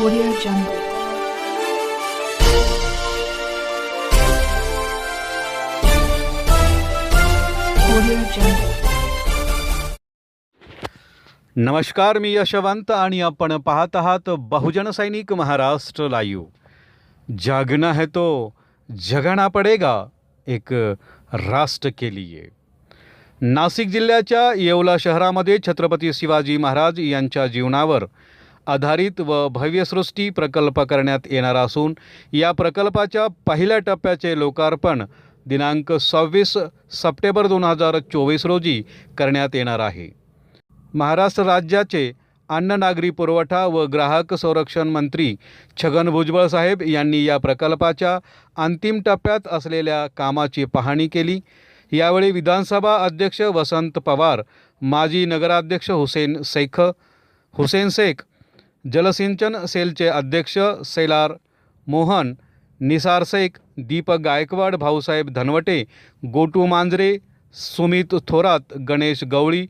Audio Jungle. नमस्कार मी यशवंत आणि आपण पाहत आहात बहुजन सैनिक महाराष्ट्र लाईव्ह जागना है तो जगना पडेगा एक राष्ट्र के लिए. नाशिक जिल्ह्याच्या येवला शहरामध्ये छत्रपती शिवाजी महाराज यांच्या जीवनावर आधारित व भव्यसृष्टी प्रकल्प करण्यात येणार असून या प्रकल्पाच्या पहिल्या टप्प्याचे लोकार्पण दिनांक सव्वीस सप्टेंबर दोन हजार चोवीस रोजी करण्यात येणार आहे. महाराष्ट्र राज्याचे अन्न नागरी पुरवठा व ग्राहक संरक्षण मंत्री छगन भुजबळ साहेब यांनी या प्रकल्पाच्या अंतिम टप्प्यात असलेल्या कामाची पाहणी केली. यावेळी विधानसभा अध्यक्ष वसंत पवार माजी नगराध्यक्ष हुसेन शेख हुसेन शेख जलसिंचन सेलचे अध्यक्ष सेलार मोहन निसारसेक दीपक गायकवाड भाऊसाहेब धनवटे गोटू मांजरे सुमित थोरात गणेश गवळी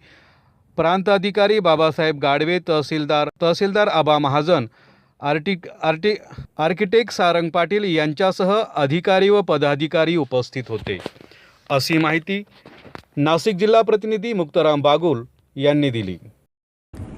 प्रांताधिकारी बाबासाहेब गाडवे तहसीलदार तहसीलदार आबा महाजन आर्टिक आर्टि आर्किटेक्ट सारंग पाटील यांच्यासह अधिकारी व पदाधिकारी उपस्थित होते. अशी माहिती नाशिक जिल्हा प्रतिनिधी मुक्ताराम बागुल यांनी दिली.